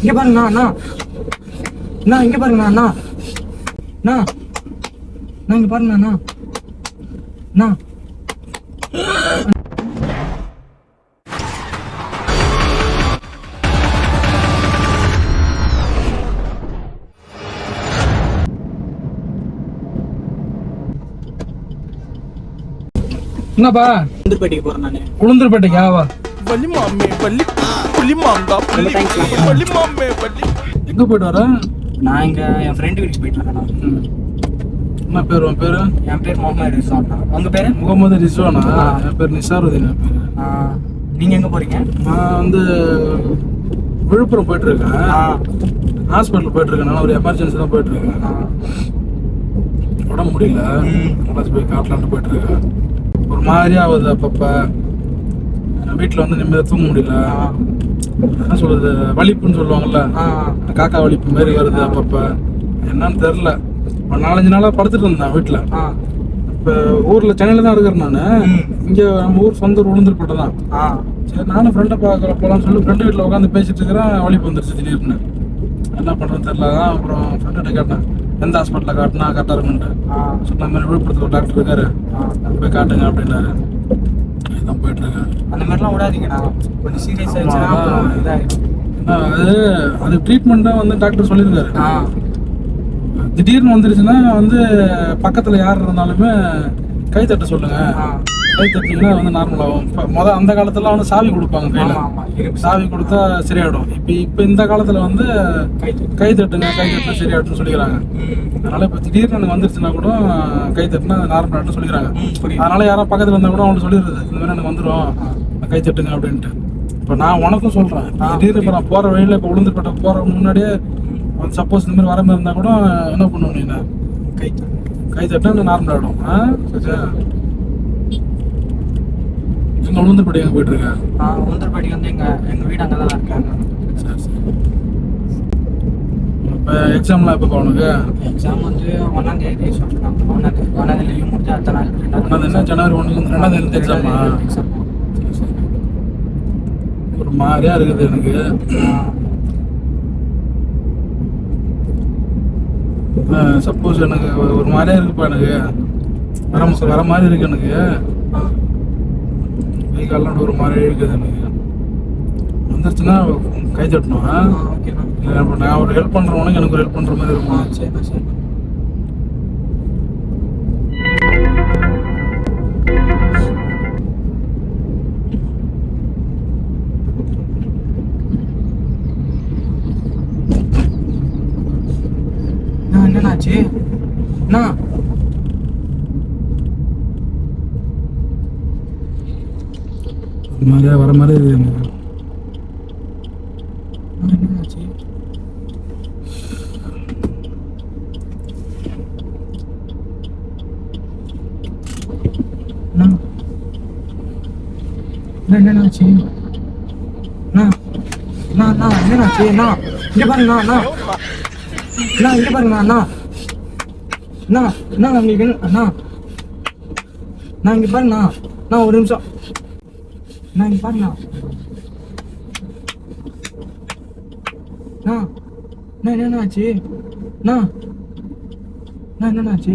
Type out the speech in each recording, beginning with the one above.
இங்க பாருங்கண்ணா அண்ணா அண்ணா இங்க பாருங்கண்ணா அண்ணா அண்ணா அண்ணா இங்க பாருங்கண்ணா அண்ணா என்னப்பா? சுந்தர்பேட்டைக்கு போறேன் நானு. உளுந்தூர்பேட்டைக்கா வா. வள்ளி மாமே வள்ளி புள்ளி மாங்கா புள்ளி வள்ளி மாமே வள்ளி. எங்க போயிட்டு வர நான் இங்க என் ஃப்ரெண்டு வீட்டுக்கு போயிட்டு. என்ன பேர் உன் பேரு? என் பேர் முகமது ரிஸ்வான் உங்க பேரு? முகமது ரிஸ்வானா என் பேர் நிசாருதீன். பேரு ஆ, நீங்க எங்க போறீங்க? நான் வந்து விழுப்புரம் போயிட்டு இருக்கேன் ஹாஸ்பிட்டல் போயிட்டு இருக்கேன் ஒரு எமர்ஜென்சி தான் போயிட்டு இருக்கேன். உடம்பு முடியல. ம். காலேஜ் போய் காட்டலான்ட்டு போயிட்டு இருக்கேன் ஒரு மாதிரி ஆகுது அப்பப்ப. வீட்டில் வந்து நிம்மதியாக தூங்க முடியல. என்ன சொல்றது வலிப்புன்னு சொல்லுவாங்கல்ல காக்கா வலிப்பு மாதிரி வருது அப்பப்ப. என்னன்னு தெரில ஒரு நாலஞ்சு நாளாக படுத்துட்டு இருந்தேன் வீட்டில் ஆ, இப்போ ஊரில் சென்னையில் தான் இருக்கிறேன் நான். இங்கே நம்ம ஊர் சொந்த ஊர் உளுந்தூர்பேட்டை தான். சரி நானும் ஃப்ரெண்டை பார்க்கல போகலான்னு சொல்லி ஃப்ரெண்டு வீட்டில் உட்காந்து பேசிட்டு இருக்கிறேன் வலிப்பு வந்துருச்சு திடீர்னு. என்ன பண்ணுறதுன்னு தெரில தான் அப்புறம் ஃப்ரெண்ட்ட கேட்டேன். எந்த ஹாஸ்பிட்டலில் காட்டினா கரெக்டாக இருக்குன்ட்டு சொன்ன மாதிரி விழுப்புரத்தில் ஒரு டாக்டர் இருக்காரு. போய் காட்டுங்க அப்படின்னாரு. இதுதான் போயிட்டு அந்த மாதிரிலாம் விடாதீங்கண்ணா கொஞ்சம் சீரியஸ் ஆயிடுச்சுன்னா அப்புறம். இதாயிடும். அது அது ட்ரீட்மெண்ட்டாக வந்து டாக்டர் சொல்லியிருக்காரு. திடீர்னு வந்துருச்சுன்னா வந்து பக்கத்தில் யார் இருந்தாலுமே கை தட்ட சொல்லுங்க. கை தட்டிங்கன்னா வந்து நார்மலாகும் இப்போ மொதல் அந்த காலத்துல வந்து சாவி கொடுப்பாங்க கையில். சாவி கொடுத்தா சரியாயிடும். இப்போ இப்போ இந்த காலத்தில் வந்து கை தட்டுங்க கை தட்டினா சரியாயிடும்னு சொல்லிக்கிறாங்க. அதனால இப்போ திடீர்னு எனக்கு வந்துருச்சுன்னா கூட கை தட்டினா நார்மல் ஆகிடும் சொல்லிக்கிறாங்க. அதனால யாரோ பக்கத்தில் இருந்தால் கூட அவங்களுக்கு சொல்லிடுறது. இந்த மாதிரி எனக்கு வந்துடும் கை தட்டுங்க அப்படின்ட்டு. இப்போ நான் உனக்கும் சொல்கிறேன் ஆ, திடீர்னு இப்போ நான் போகிற வழியில் இப்போ உளுந்துப்பட்ட போகிற முன்னாடியே சப்போஸ் இந்த மாதிரி வர மாதிரி இருந்தால் கூட என்ன பண்ணுவோம் நீ கை. கை தட்டா நார்மல் ஆகிடும் ஆ. எங்கள் உளுந்துப்பட்டி எங்கே போயிட்டு இருக்கேன் ஆ உந்தர்பேட்டை வந்து எங்க எங்க வீடு அங்கதான் இருக்காங்க சரி சரி. இப்போ எக்ஸாம்லாம் எப்போ உனக்கு? எக்ஸாம் வந்து ஒன்னாம் தேதி சொல்லிட்டாங்க ஒன்னாம் தேதி ஒன்னாம் தேதி லீவ் முடிஞ்சா அடுத்த நாள் ஒன்றாவது என்ன? ஜனவரி ஒன்று ரெண்டாம் தேதி எக்ஸாமா. ஒரு மாதிரியா இருக்குது எனக்கு. சப்போஸ் எனக்கு ஒரு மாதிரியா இருக்குப்பா எனக்கு. வர வர மாதிரி இருக்கு எனக்கு. கை கால்லாம் ஒரு மாதிரி இருக்குது எனக்கு. வந்துருச்சுன்னா கை தட்டணும் இப்ப நான் ஒரு ஹெல்ப் பண்றவனுக்கு எனக்கு ஒரு ஹெல்ப் பண்ற மாதிரி இருக்கும். சரிண்ணா சரி அண்ணா, என்னண்ணாச்சு அண்ணா வர மாதிரி இருக்குது எனக்கு. அண்ணா, என்னண்ணாச்சு அண்ணா இங்க பாருங்க அண்ணா இங்க பாருங்க அண்ணா அண்ணா. அண்ணா உங்களுக்கு என்ன அண்ணா நான் இங்க பாருண்ணா நான் ஒரு நிமிஷம். அண்ணா இங்க பாருண்ணா அண்ணா என்னண்ணா ஆச்சு அண்ணா அண்ணா என்னண்ணா ஆச்சு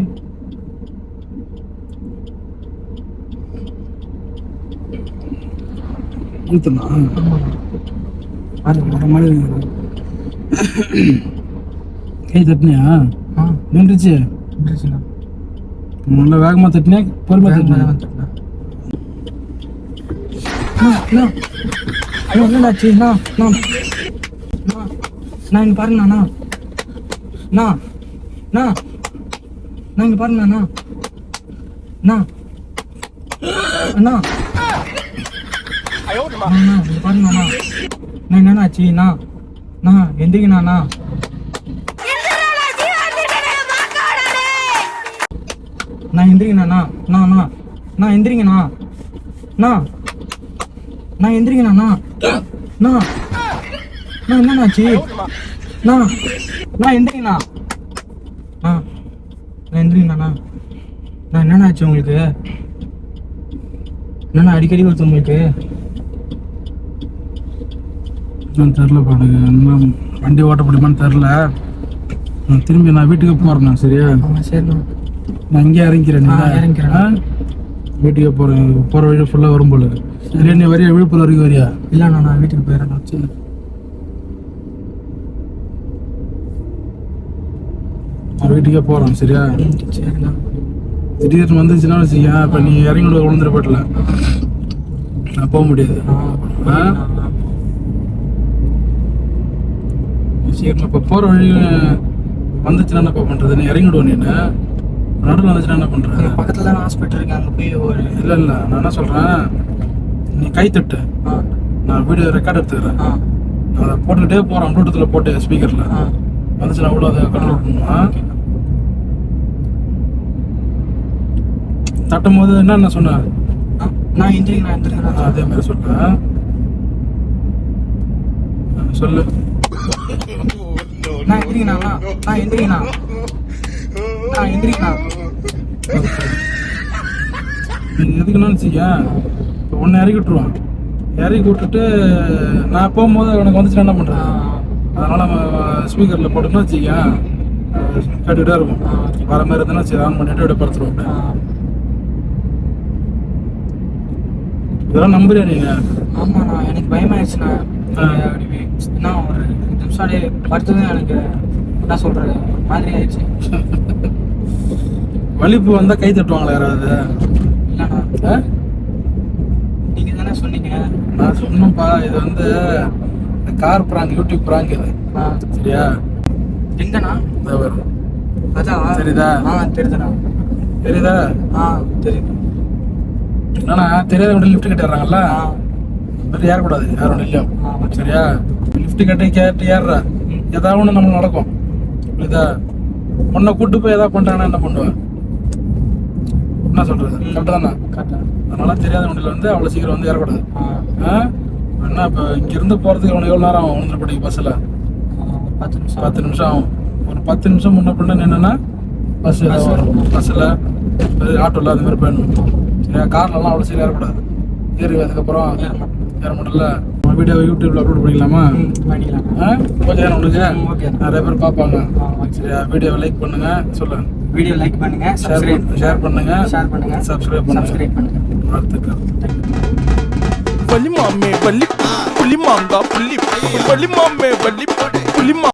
ஊத்துனா பாருங்க வர மாதிரி கை தட்டினியா நின்றுச்சு வந்துருச்சுண்ணா நல்லா வேகமா தட்டினியா பொறுமையா தட்டினியா அண்ணா என்னண்ணா ஆச்சு அண்ணா அண்ணா நான் இங்க பாருங்கண்ணா அண்ணா அண்ணா அண்ணா நான் இங்க பாருங்க அண்ணா அண்ணா அண்ணா அண்ணா இங்க பாருங்க அண்ணா என்னண்ணா ஆச்சு அண்ணா அண்ணா எந்திரிங்கண்ணா அண்ணா நான் எந்திரிங்கண்ணா நான் அண்ணா எந்திரிங்கண்ணா அண்ணா நான் எந்திரிங்கண்ணா அண்ணா. அண்ணா. என்னண்ணாச்சு? அண்ணா நான் எந்திரிங்கண்ணா அண்ணா. நான் எந்திரிங்கண்ணா நான் என்னண்ணா ஆச்சு உங்களுக்கு? என்னண்ணா அடிக்கடி வருது உங்களுக்கு? நான் தெரிலப்பா எனக்கு இன்னும் வண்டி ஓட்ட முடியுமான்னு தெரில நான் திரும்பி நான் வீட்டுக்கு போகிறேன் நான் சரியா? ஆ சரிண்ணா நான் இங்கே இறங்கிக்கிறேன் ஆ, இறங்கிக்கிறேன். ஆ? வீட்டுக்கு போகிறேன் போகிற வழி ஃபுல்லாக வரும் போல. சரியா நீ வரியா? விழுப்புரம் வரைக்கும் வரியா? இல்லைண்ணா நான் வீட்டுக்கு போயிடுறேண்ணா சரி நான் வீட்டுக்கே போகிறேன் சரியா? சரிண்ணா திடீர்னு வந்துச்சுன்னா வச்சுக்கேன் இப்போ நீ இறங்கி விழுந்துட போட்டல நான் போக முடியாது. சீக்கிரம் இப்போ போகிற வழி வந்துச்சுன்னா என்ன பண்ணுறது நீ இறங்கிடுவோம் நீ நடுவில் வந்துச்சுன்னா என்ன பண்ணுறது பக்கத்துல தான் ஹாஸ்பிட்டல் இருக்கு அங்க போய் ஒரு இல்லை இல்லை நான் என்ன சொல்கிறேன் நீ கை தட்டு. நான் வீடியோ ரெக்கார்ட் எடுத்துக்கிறேன். நான் அதை போட்டுக்கிட்டே போகிறேன் ப்ளூடூத்தில் போட்டு ஸ்பீக்கரில் ஆ. வந்துச்சுன்னா கூட அதை கண்ட்ரோல் பண்ணுமா. தட்டும் போது என்ன நான் சொன்னேன் நான் எந்திரிங்க நான் எந்திரிக்கிறேன். அதே மாதிரி சொல்கிறேன் சொல்லு. நான் எந்திரிங்கண்ணா நான் எந்திரிங்கண்ணா நான் எந்திரிங்கண்ணா நீ எதுக்குன்னு வச்சுக்க ஒன்று இறக்கி விட்டுருவான். இறக்கி விட்டுட்டு நான் போகும்போது உனக்கு வந்துச்சுன்னா என்ன பண்ணுறேன் அதனால் நம்ம ஸ்பீக்கரில் போட்டோம்னா வச்சுக்க கேட்டுக்கிட்டே இருக்கும். வர மாதிரி இருந்ததுன்னா சரி ஆன் பண்ணிட்டு அப்படியே படுத்துருவோம். இதெல்லாம் நம்புறியா நீங்கள் ஆமாண்ணா எனக்கு பயமாயிடுச்சுண்ணா என்ன ஒரு நிமிஷம் படுத்ததும் எனக்கு என்ன சொல்றது? ஒரு மாதிரி ஆயிடுச்சு வலிப்பு வந்தால் கை தட்டுவாங்களா யாராவது? இல்லைண்ணா ஆ? நீங்க தானே சொன்னீங்க சொன்னேன்ப்பா இது வந்து இந்த கார் ப்ராங்க் யூடியூப் ப்ராங்க் இது. சரியா? எங்கண்ணா? இந்த வரும் அதான். தெரியுதா? ஆ தெரியுதுண்ணா. தெரியுதா? ஆ தெரியுது. என்னன்னா தெரியாத வண்டி லிஃப்ட் கட்டிடுறாங்கல்ல? மாதிரி ஏறக்கூடாது யார் வண்டிலையும் ஆ ஓகே. சரியா? லிஃப்ட் கட்டி கேட்டு ஏறுற. ஏதாவது ஒன்று நம்மளுக்கு நடக்கும். புரியுதா? உன்னை கூட்டு போய் ஏதாவது பண்ணுறாங்கன்னா என்ன பண்ணுவேன் என்ன சொல்றது? ம். கரெக்டு தானே. அதனால தெரியாத வண்டியில் வந்து அவ்வளோ சீக்கிரம் வந்து ஏறக்கூடாது. என்ன இப்போ இங்கேருந்து போகிறதுக்கு உனக்கு எவ்வளோ நேரம் ஆகும் உணர்ந்துப்பட்டி பஸ்ஸில் பத்து நிமிஷம் பத்து நிமிஷம் ஆகும். ஒரு பத்து நிமிஷம் முன்ன பின்ன நின்றுனா பஸ் வரும். பஸ்ஸில் ஆட்டோவில் அது மாதிரி போயிடணும். சரியா கார்லலாம் அவ்வளோ சீக்கிரம் ஏறக்கூடாது. ஏறி அதுக்கப்புறம். ஏற மாட்டல வீடியோ யூடியூப்ல அப்லோட் பண்ணிக்கலாமா? பண்ணிக்கலாம்? ஓகே ம், okay. நிறைய பேர் பார்ப்பாங்க. ஆ ஓகே. சரியா? வீடியோவை லைக் பண்ணுங்க சொல்லு வீடியோ லைக் பண்ணுங்க ஷேர் சப்ஸ்கிரைப் ஷேர் பண்ணுங்க. ஷேர் பண்ணுங்க. சப்ஸ்கிரைப் பண்ணுங்க. சப்ஸ்கிரைப் பண்ணுங்க. வாழ்த்துக்கள். வலி மாமே வலி புலி மாங்கா புலி வலி மாமே வலி புலி